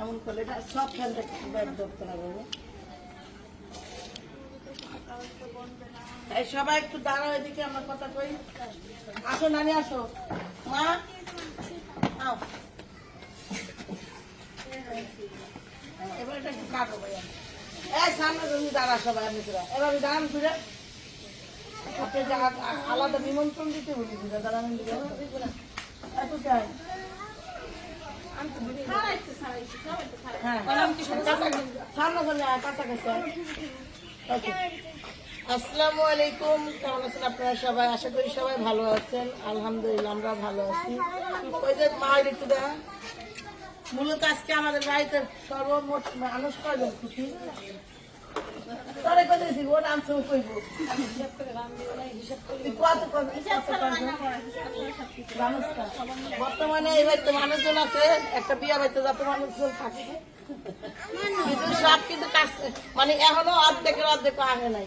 এমন করলে এটা সব ধরতে হবে এই সবাই একটু দাঁড়াও এদিকে, আমার কথা কই। আসো নানি, আসো। মা এবার এটা একটু কাটো ভাইয়া। এই সামনে তুমি দাঁড়া সবাই আমি তোরা। এবার দাঁড়ান ঘুরে। আলাদা নিমন্ত্রণ দিতে বলি ঘুরে দাঁড়ান এত চাই হ্যাঁ। কাছাকাছি কাছাকাছি ওকে আসসালামু আলাইকুম, কেমন আছেন আপনারা সবাই? আশা করি সবাই ভালো আছেন। আলহামদুলিল্লাহ, আমরা ভালো আছি। ওই যে একটু দেখা মূলত আজকে আমাদের বাড়িতে সর্বমোট মানুষ কয়জন খুশি বর্তমানে এই বাড়িতে মানুষজন আছে, একটা বিয়া বাড়িতে যত মানুষজন থাকে। সব কিন্তু মানে এখনও অর্ধেকের অর্ধেক আগে নাই।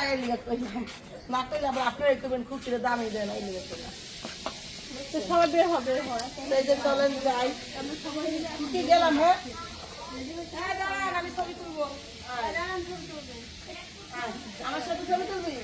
হয় এলিগে কইলাম। না কইলে আবার আপনারাই কইবেন দামই কইলাম। সবাই বের হবে। এই যে চলেন যাই। কুকি গেলাম হ্যাঁ? আমি ছবি তুলবো। আমার সাথে ছবি তুলবি?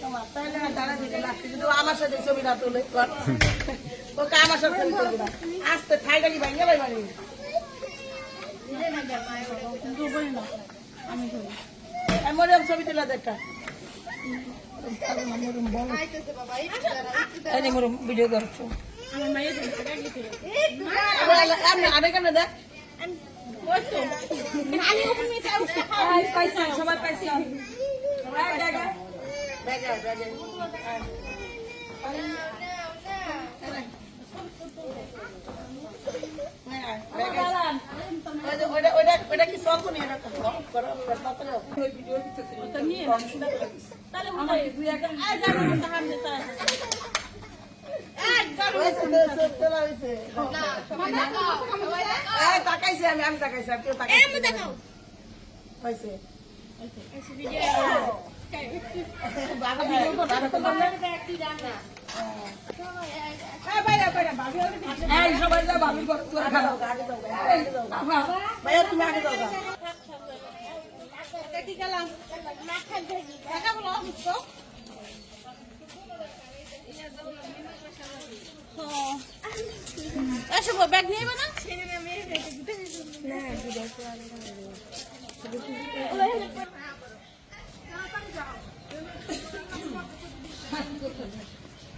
তোমার তাহলে লাগছে যদি আমার সাথে ছবি না তুলে ওকে আমার সাথে ছবি তুলবি না। আসতে ভাঙে ভাই বাড়ি এমন ছবি তুলে দেখা। ভিডিও করছ সবাই পাইছে। তাকাইছে আমি আমি তাকাইছি আর কেউ তাকাইছে হয়েছে বাবা ব্যাগ নিয়ে না যাও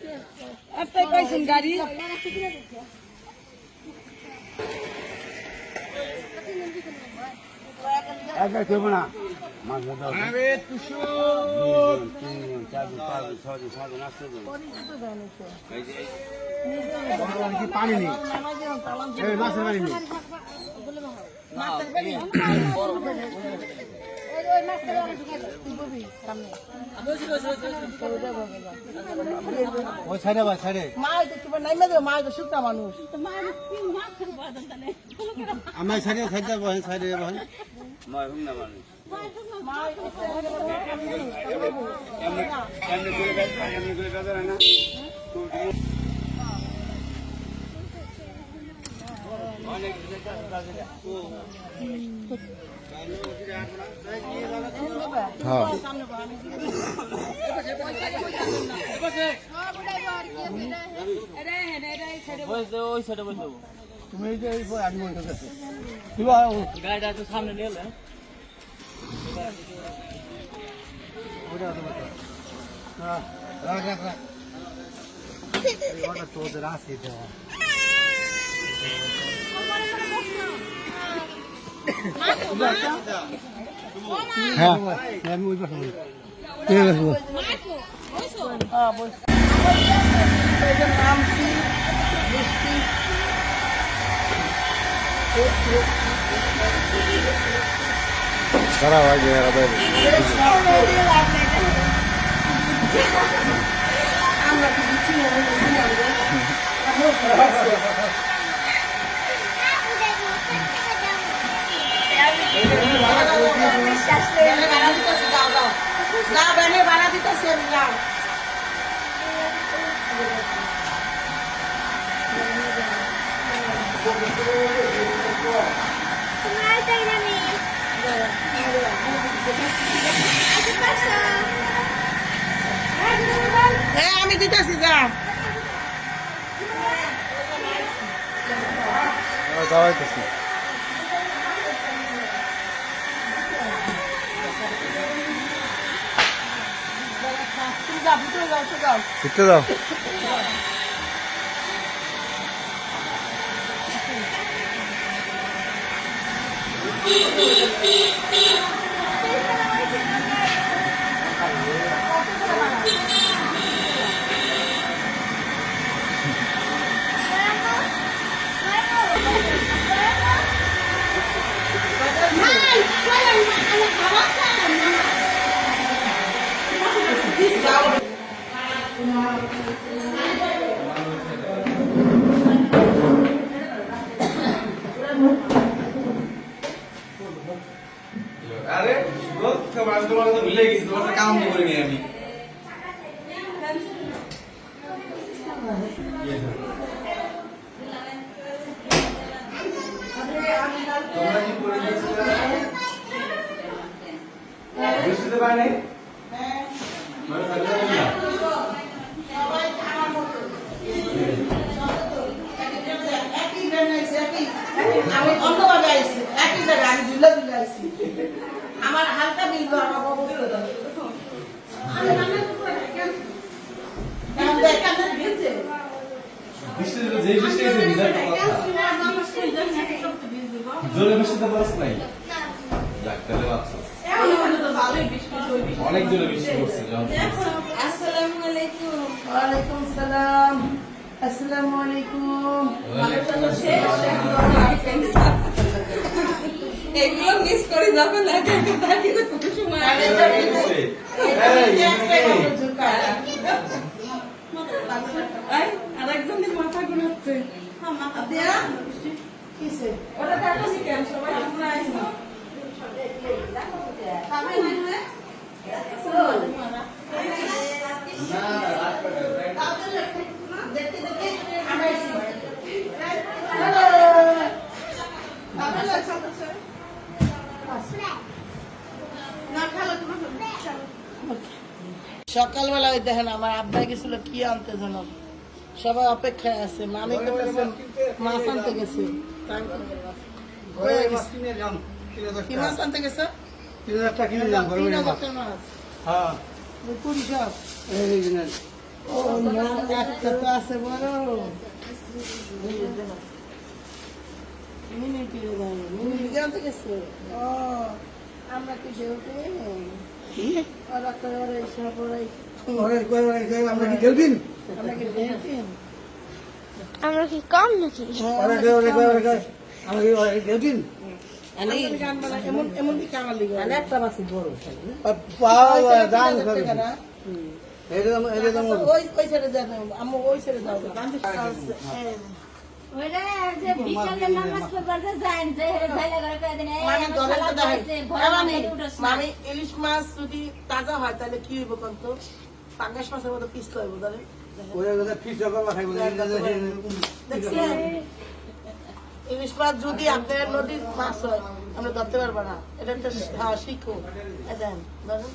আচ্ছা। আপনি কইছেন গাড়ি একা কেব না তিনজন চারজন পাঁচজন ছজন সাতজন কি পানি নেই মাছের পানি নেই আমার সাইডে সাইডে বহেন তুমি এই যে আগে গাড়িটা একটু সামনে নিয়ে এলে রাখ রাখ তোদের আছে দেওয়া হ্যাঁ আমি ওই পাশে এই যে নামছি বৃষ্টি দাঁড়াও আগে দাঁড়াও আমরা কি দিচ্ছি না বুঝি না না বেনে বাড়া দিতেছে না হ্যাঁ আমি দিতেছি যা। দাঁড়াইতেছি তুমি যাও ভিতরে যাও তো যাও শিখতে দাও আরে তোমার তোমার কথা ভুলে গেছি তোমার কাম করে নি আমি তোমরা কি করে গেছিলে বৃষ্টিতে পায় নাই মানে সাজা না একই ব্র্যান্ড আইছে, একই। আমি অন্যভাবে আইছি একই জায়গায় আমি ঝুলে ঝুলে আইছি আমার হালকা বিল আমার অবস্থা দেখো। বৃষ্টি দিলে জোরে বৃষ্টিতে নাই? তাহলে অনেক জোরে বৃষ্টি পড়ছে যখন ওয়ালাইকুম সালাম। আসসালামু আলাইকুম। একটাই মাত্র ঝুঁকায়। আরেকজনের মাথা ঘুরাচ্ছে? ওটা দেখো কেন সবাই আমরা আইসি। সকালবেলা ওই দেখেন আমার আব্বা গেছিল কি আনতে যেন সবাই অপেক্ষায় আছে মামি করতেছে মাছ আনতে গেছে। কয়ে কি মাছ আনতে গেছে? তিন হাজার টাকা কিনে দাম তিন মাছ। হ্যাঁ। কুড়ি সব এই ও না, একটা তো আছে বড় মিনিটি মিনিটি। আনতে গেছে? ও আমরা কি ওরা করে ওরা ওরাই ওরে কই আমরা কি দেউ আমরা কি দেউতে আমরা কি কম নাকি? ওরে কই ওরে কই ওরে কই আমরা কি ওরে দেউ এমন এমন দিকে আমার লিগে একটা মাছ বড় পাও দান করে এই যে এই যে ওই ওই ছেড়ে যাবে আম্মু ওই ছেড়ে যাও মামি ইলিশ মাছ যদি তাজা হয় তাহলে কি হইব কোন পাঙ্গাস মাছের মতো পিস হইব ধরেন ওরা কথা পিস করবা খাইবো দেখছেন? ইলিশ মাছ যদি আপনার নদীর মাছ হয় আমরা ধরতে পারব না। এটা একটা হ্যাঁ, শিখো এই দেখেন, ধরেন।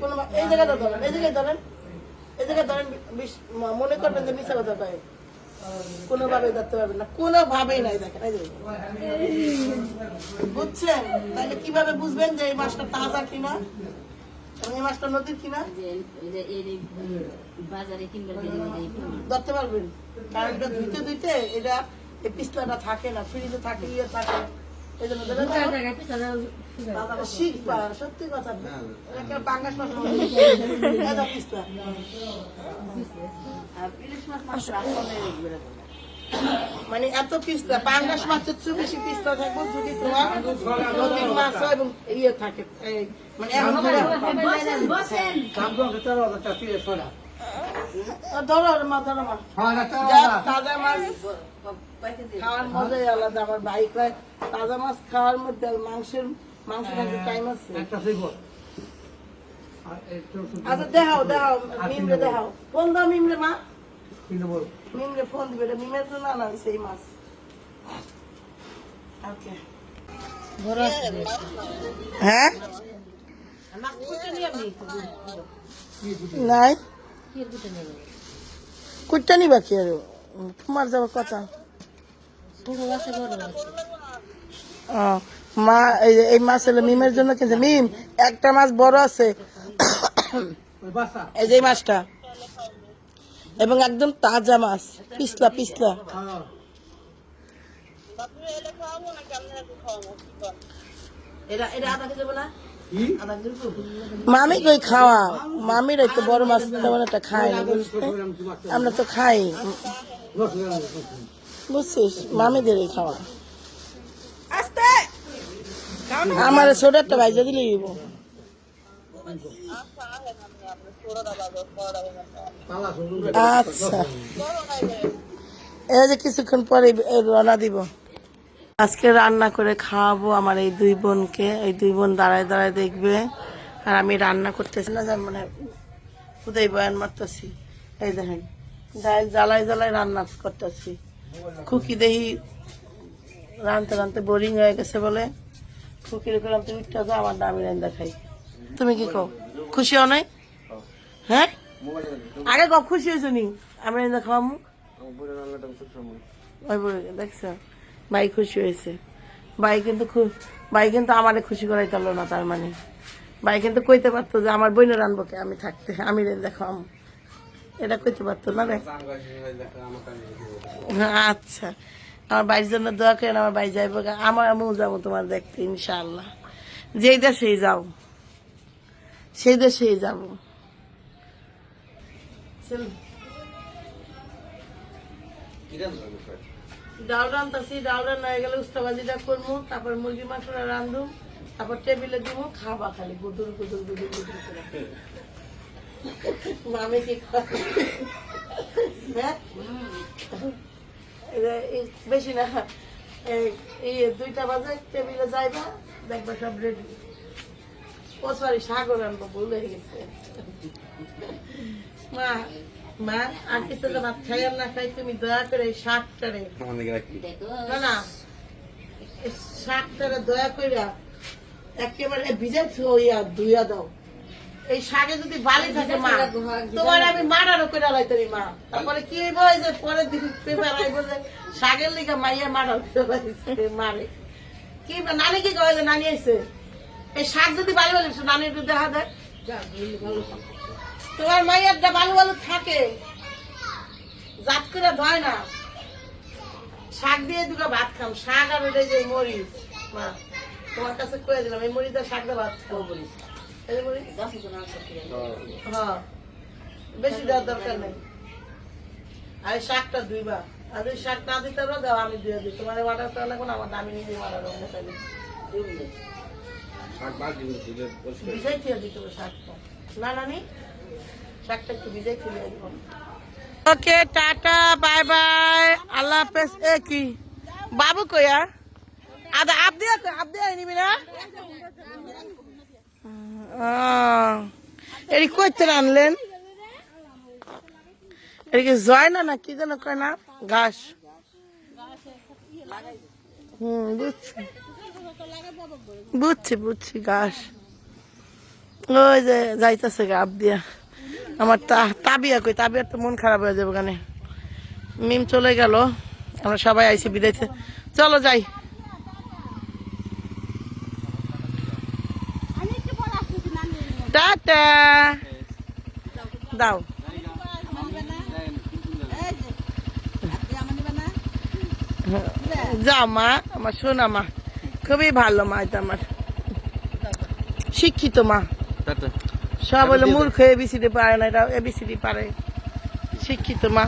কোনো মা- এই জায়গাটা ধরেন এই জায়গায় ধরেন। এই জায়গায় ধরেন মনে করবেন যে মিশা কথা কয়। ধরতে না। কোনোভাবেই বুঝছেন? তাহলে কীভাবে বুঝবেন যে এই মাছটা কিনা? এই মাছটা নদীর কিনা। ধরতে পারবেন। কারণ এটা ধুইতে ধুইতে এটা পিস্তলটা থাকে না, ফ্রিজে থাকে ইয়ে থাকে। সত্যি কথা। মাছ মনে। আর ইলিশ মাছ আসলে এত পিস্তা পাঙ্গাস মাছের চেয়ে বেশি পিস্তা থাকব যদি তোমার নদীর মাছ হয় এবং ইয়ে থাকে মানে এখন ধরো মা ধরো মা। তাজা মাছ খাওয়ার মজাই আলাদা আমার ভাই কয় তাজা মাছ খাওয়ার মধ্যে মাংসের মাংস খাইতে টাইম আছে? আচ্ছা দেখাও দেখাও মিমরে দেখাও। ফোন দাও মিমরে মা। মিমরে ফোন দিবে এটা মিমের জন্য আনা হয়েছে এই মাছ। ওকে। হ্যাঁ? নাই। কুটটা নিবা কি আর? তোমার যাবার কথা। মা এই এই মাছ হলো মিমের জন্য কিনছে। মিম একটা মাছ বড় আছে। এই যে মাছটা। এবং একদম তাজা মাছ। পিছলা পিছলা। এটা এটা আধা কেজি দেবো? মামি কই খাওয়া? মামির তো বড় মাছ তেমন একটা খায় না বুঝতে আমরা তো খাই। বুঝছিস? মামিদেরই খাওয়া। আমার ছোট একটা ভাইজা দিলে দিব আচ্ছা। এই যে কিছুক্ষণ পরে রওনা দিব। আজকে রান্না করে খাওয়াবো আমার এই দুই বোনকে। এই দুই বোন দাঁড়ায় দাঁড়ায় দেখবে। আর আমি রান্না করতেছি না মানে খুদাই বয়ান মারতেছি। এই দেখেন ডাল জ্বালায় জ্বালায় রান্না করতেছি। খুকি দেখি রানতে রানতে বোরিং হয়ে গেছে বলে, খুকির করলাম তুমি উঠতে যাও, আমার দামি রান্না খাই তুমি কি কও? খুশি হও নাই? হ্যাঁ? আগে খুশি হয়েছো নি? আমি রান্না খাওয়ামু দেখছ? ভাই খুশি হয়েছে। ভাই কিন্তু খুব ভাই কিন্তু আমারে খুশি করাই পারল না, তার মানে। ভাই কিন্তু কইতে পারতো যে আমার বইনে রানবো কে, আমি থাকতে, আমি খাওয়াম এটা কইতে পারতো না রে। আচ্ছা। আমার বাড়ির জন্য দোয়া করেন, আমার বাড়ি যাইব আমার আমিও যাব তোমার দেখতে, ইনশাআল্লাহ। যেই দেশেই যাও, সেই দেশেই যাব। ডাল রান্তাছি, ডাল রান্না হয়ে গেলে উস্তাবাজিটা করব তারপর মুরগি মাংসটা রান্ধু তারপর টেবিলে দিব খাবা খালি, গুদুর গুদুর গুদুর গুদুর করে মামি কি? হ্যাঁ? বেশি না, এই দুইটা বাজে, টেবিলে যাইবা, দেখবা সব রেডি ও সরি সাগর আনব ভুল হয়ে গেছে। মা মা আর কিছু তো ভাত খাই আর না খাই তুমি দয়া করে এই শাকটারে না না শাকটারে দয়া করে একেবারে ভিজে থইয়া ধুইয়া দাও। এই শাকে যদি বালি থাকে মা তোমার আমি মারারও করে লাইতারি মা। তারপরে কি হইব যে পরের দিন পেপার আইব যে শাকের লিগে মাইয়া মারার করে মারে। কি নানি কি কয় যে নানি আইছে? এই শাক যদি বালি বালি নানি একটু দেখা দেয়। তোমার মাইয়ারটা বালু বালু থাকে জাত করে ধয় না। শাক দিয়ে দুটো ভাত খাম শাক আর ওই যে মরিচ মা তোমার কাছে কয়ে দিলাম এই মরিচ আর শাক দিয়ে ভাত খাব বলি। মরিচ? হ্যাঁ বেশি দেওয়ার দরকার নেই। আর শাকটা ধুইবা। আর ওই শাক না দিতে পারো দাও আমি দিয়ে দিই। তোমার মাটার তো লাগবে না আমার আমি নিজে মারার অন্য তাহলে ভিজাই খেয়ে দিতে হবে শাকটা? না নানি শাকটা একটু ভিজাই খেয়ে দিব। Okay, ta ta, bye bye, আল্লাহ হাফেজ। এ কি? বাবু কইয়া আদা, আপ দিয়া আপ দিয়া নিবি না এরি কইতে আনলেন এদিকে জয় না না কি যেন কয় না? ঘাস। বুঝছি। বুঝছি বুঝছি, ঘাস। ওই যে যাইতেছে গাব দিয়া। আমার তাবিয়া কই, তাবিয়ার তো মন খারাপ হয়ে যাবে ওখানে মিম চলে গেল, আমরা সবাই আইসি বিদাইতে চলো যাই। দাও। যা মা, আমার শোনা মা। খুবই ভালো মা এটা আমার। শিক্ষিত মা। টাটা। সব হলো মূর্খ এবিসিডি পারে না এটা এবিসিডি পারে। শিক্ষিত মা।